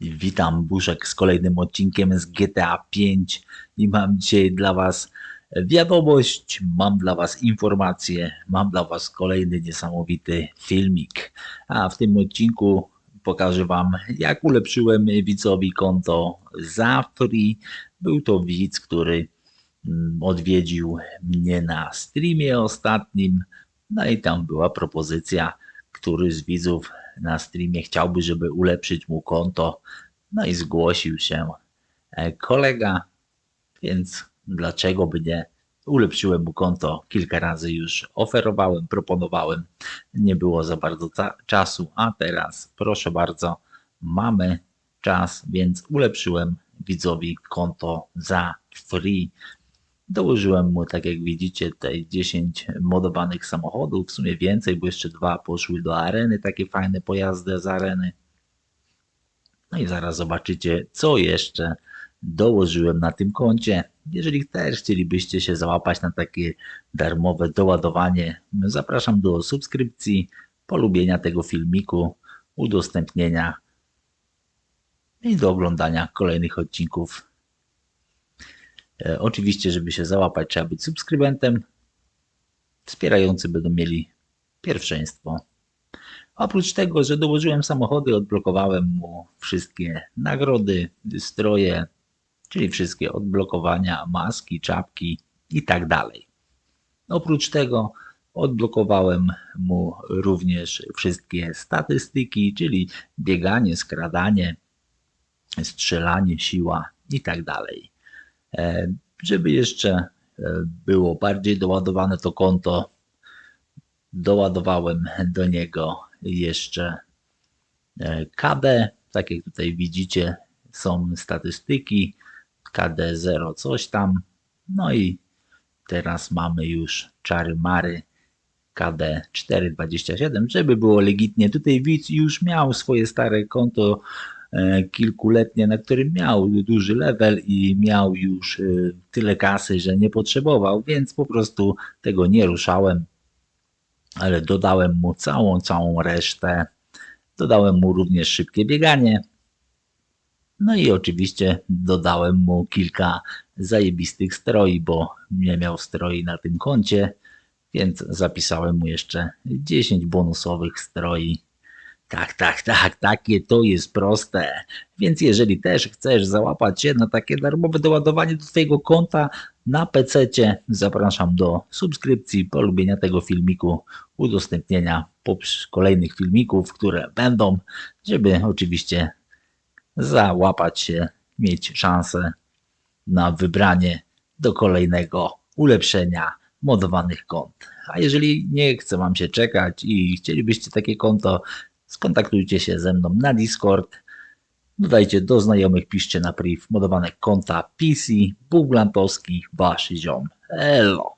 Witam Buszek z kolejnym odcinkiem z GTA 5 i mam dzisiaj dla Was wiadomość, mam dla Was informację, mam dla Was kolejny niesamowity filmik. A w tym odcinku pokażę Wam, jak ulepszyłem widzowi konto za free. Był to widz, który mm, odwiedził mnie na streamie ostatnim, no i tam była propozycja, który z widzów na streamie chciałby, żeby ulepszyć mu konto. No i zgłosił się e, kolega, więc dlaczego by nie? Ulepszyłem mu konto, kilka razy już oferowałem, proponowałem, nie było za bardzo czasu, a teraz proszę bardzo, mamy czas, więc ulepszyłem widzowi konto za free. Dołożyłem mu, tak jak widzicie, tutaj 10 modowanych samochodów, w sumie więcej, bo jeszcze dwa poszły do areny, takie fajne pojazdy z areny. No i zaraz zobaczycie, co jeszcze dołożyłem na tym koncie. Jeżeli też chcielibyście się załapać na takie darmowe doładowanie, zapraszam do subskrypcji, polubienia tego filmiku, udostępnienia i do oglądania kolejnych odcinków. E, oczywiście, żeby się załapać, trzeba być subskrybentem. Wspierający będą mieli pierwszeństwo. Oprócz tego, że dołożyłem samochody, odblokowałem mu wszystkie nagrody, stroje, czyli wszystkie odblokowania, maski, czapki i tak dalej. Oprócz tego odblokowałem mu również wszystkie statystyki, czyli bieganie, skradanie, strzelanie, siła i tak dalej. E, Żeby jeszcze e, było bardziej doładowane to konto, doładowałem do niego jeszcze e, KD. Tak jak tutaj widzicie, są statystyki KD 0 coś tam. No i teraz mamy już czary mary KD 427, żeby było legitnie. Tutaj widz już miał swoje stare konto kilkuletnie, na którym miał duży level i miał już e, tyle kasy, że nie potrzebował, więc po prostu tego nie ruszałem ale dodałem mu całą, całą resztę. Dodałem mu również szybkie bieganie. No i oczywiście dodałem mu kilka zajebistych stroi, bo nie miał stroi na tym koncie, więc zapisałem mu jeszcze 10 bonusowych stroi. Tak, tak, tak, takie to jest proste. Więc jeżeli też chcesz załapać się na takie darmowe doładowanie do Twojego konta na PC, zapraszam do subskrypcji, polubienia tego filmiku, udostępnienia kolejnych filmików, które będą, żeby oczywiście załapać się, mieć szansę na wybranie do kolejnego ulepszenia modowanych kont. A jeżeli nie chce Wam się czekać i chcielibyście takie konto, skontaktujcie się ze mną na Discord. Dodajcie do znajomych, piszcie na priv modowane konta PC, Bóg Blantowski, Wasz ziom. Elo!